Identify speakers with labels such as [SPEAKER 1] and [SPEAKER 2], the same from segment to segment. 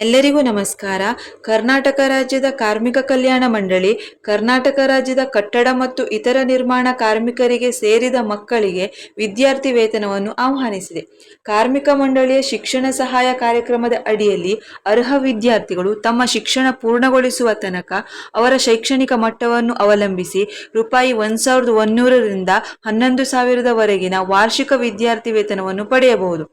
[SPEAKER 1] ಎಲ್ಲರಿಗೂ ನಮಸ್ಕಾರ. ಕರ್ನಾಟಕ ರಾಜ್ಯದ ಕಾರ್ಮಿಕ ಕಲ್ಯಾಣ ಮಂಡಳಿ, ಕರ್ನಾಟಕ ರಾಜ್ಯದ ಕಟ್ಟಡ ಮತ್ತು ಇತರ ನಿರ್ಮಾಣ ಕಾರ್ಮಿಕರಿಗೆ ಸೇರಿದ ಮಕ್ಕಳಿಗೆ ವಿದ್ಯಾರ್ಥಿ ವೇತನವನ್ನು ಆಹ್ವಾನಿಸಿದೆ. ಕಾರ್ಮಿಕ ಮಂಡಳಿಯ ಶಿಕ್ಷಣ ಸಹಾಯ ಕಾರ್ಯಕ್ರಮದ ಅಡಿಯಲ್ಲಿ ಅರ್ಹ ವಿದ್ಯಾರ್ಥಿಗಳು ತಮ್ಮ ಶಿಕ್ಷಣ ಪೂರ್ಣಗೊಳಿಸುವ ತನಕ ಅವರ ಶೈಕ್ಷಣಿಕ ಮಟ್ಟವನ್ನು ಅವಲಂಬಿಸಿ ರೂಪಾಯಿ ಒಂದು ಸಾವಿರದ ಒಂದೂರರಿಂದ ಹನ್ನೊಂದು ಸಾವಿರದವರೆಗಿನ ವಾರ್ಷಿಕ ವಿದ್ಯಾರ್ಥಿ ವೇತನವನ್ನು ಪಡೆಯಬಹುದು.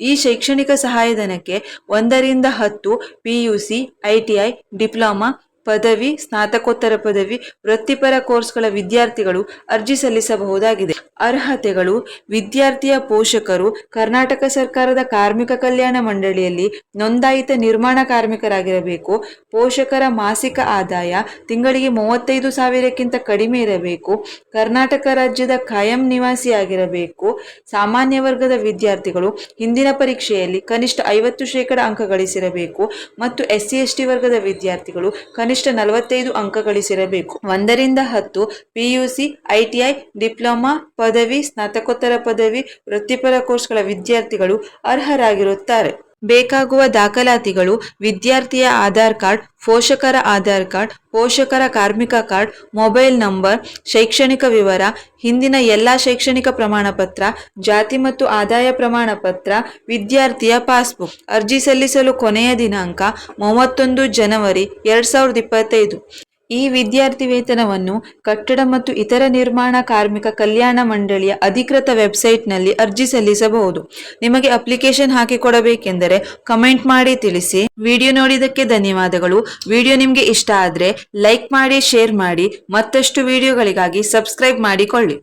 [SPEAKER 1] ಈ ಶೈಕ್ಷಣಿಕ ಸಹಾಯಧನಕ್ಕೆ ಒಂದರಿಂದ ಹತ್ತು ಪಿಯುಸಿ ಐಟಿಐ ಡಿಪ್ಲೊಮಾ ಪದವಿ, ಸ್ನಾತಕೋತ್ತರ ಪದವಿ, ವೃತ್ತಿಪರ ಕೋರ್ಸ್ಗಳ ವಿದ್ಯಾರ್ಥಿಗಳು ಅರ್ಜಿ ಸಲ್ಲಿಸಬಹುದಾಗಿದೆ. ಅರ್ಹತೆಗಳು, ವಿದ್ಯಾರ್ಥಿಯ ಪೋಷಕರು, ಕರ್ನಾಟಕ ಸರ್ಕಾರದ ಕಾರ್ಮಿಕ ಕಲ್ಯಾಣ ಮಂಡಳಿಯಲ್ಲಿ ನೋಂದಾಯಿತ ನಿರ್ಮಾಣ ಕಾರ್ಮಿಕರಾಗಿರಬೇಕು, ಪೋಷಕರ ಮಾಸಿಕ ಆದಾಯ ತಿಂಗಳಿಗೆ ಮೂವತ್ತೈದು ಸಾವಿರಕ್ಕಿಂತ ಕಡಿಮೆ ಇರಬೇಕು, ಕರ್ನಾಟಕ ರಾಜ್ಯದ ಕಾಯಂ ನಿವಾಸಿಯಾಗಿರಬೇಕು, ಸಾಮಾನ್ಯ ವರ್ಗದ ವಿದ್ಯಾರ್ಥಿಗಳು ಹಿಂದಿನ ಪರೀಕ್ಷೆಯಲ್ಲಿ ಕನಿಷ್ಠ ಐವತ್ತು ಶೇಕಡ ಅಂಕ ಗಳಿಸಿರಬೇಕು ಮತ್ತು ಎಸ್ ಸಿ ಎಸ್ ಟಿ ವರ್ಗದ ವಿದ್ಯಾರ್ಥಿಗಳು ಕನಿಷ್ಠ ನಲವತ್ತೈದು ಅಂಕ ಗಳಿಸಿರಬೇಕು ಒಂದರಿಂದ ಹತ್ತು, ಪಿಯುಸಿ, ಐಟಿಐ, ಡಿಪ್ಲೊಮಾ ಪದವಿ, ಸ್ನಾತಕೋತ್ತರ ಪದವಿ, ವೃತ್ತಿಪರ ಕೋರ್ಸ್ಗಳ ವಿದ್ಯಾರ್ಥಿಗಳು ಅರ್ಹರಾಗಿರುತ್ತಾರೆ. ಬೇಕಾಗುವ ದಾಖಲಾತಿಗಳು, ವಿದ್ಯಾರ್ಥಿಯ ಆಧಾರ್ ಕಾರ್ಡ್, ಪೋಷಕರ ಆಧಾರ್ ಕಾರ್ಡ್, ಪೋಷಕರ ಕಾರ್ಮಿಕ ಕಾರ್ಡ್, ಮೊಬೈಲ್ ನಂಬರ್, ಶೈಕ್ಷಣಿಕ ವಿವರ, ಹಿಂದಿನ ಎಲ್ಲ ಶೈಕ್ಷಣಿಕ ಪ್ರಮಾಣಪತ್ರ, ಜಾತಿ ಮತ್ತು ಆದಾಯ ಪ್ರಮಾಣಪತ್ರ, ವಿದ್ಯಾರ್ಥಿಯ ಪಾಸ್ಬುಕ್, ಅರ್ಜಿ ಸಲ್ಲಿಸಲು ಕೊನೆಯ ದಿನಾಂಕ, ಮೂವತ್ತೊಂದು ಜನವರಿ, ಎರಡ್ ಸಾವಿರದ ಇಪ್ಪತ್ತೈದು. ಈ ವಿದ್ಯಾರ್ಥಿ ವೇತನವನ್ನು ಕಟ್ಟಡ ಮತ್ತು ಇತರ ನಿರ್ಮಾಣ ಕಾರ್ಮಿಕ ಕಲ್ಯಾಣ ಮಂಡಳಿಯ ಅಧಿಕೃತ ವೆಬ್ಸೈಟ್ನಲ್ಲಿ ಅರ್ಜಿ ಸಲ್ಲಿಸಬಹುದು. ನಿಮಗೆ ಅಪ್ಲಿಕೇಶನ್ ಹಾಕಿಕೊಡಬೇಕೆಂದರೆ ಕಮೆಂಟ್ ಮಾಡಿ ತಿಳಿಸಿ. ವಿಡಿಯೋ ನೋಡಿದ್ದಕ್ಕೆ ಧನ್ಯವಾದಗಳು. ವಿಡಿಯೋ ನಿಮಗೆ ಇಷ್ಟ ಆದರೆ ಲೈಕ್ ಮಾಡಿ, ಶೇರ್ ಮಾಡಿ. ಮತ್ತಷ್ಟು ವಿಡಿಯೋಗಳಿಗಾಗಿ ಸಬ್ಸ್ಕ್ರೈಬ್ ಮಾಡಿಕೊಳ್ಳಿ.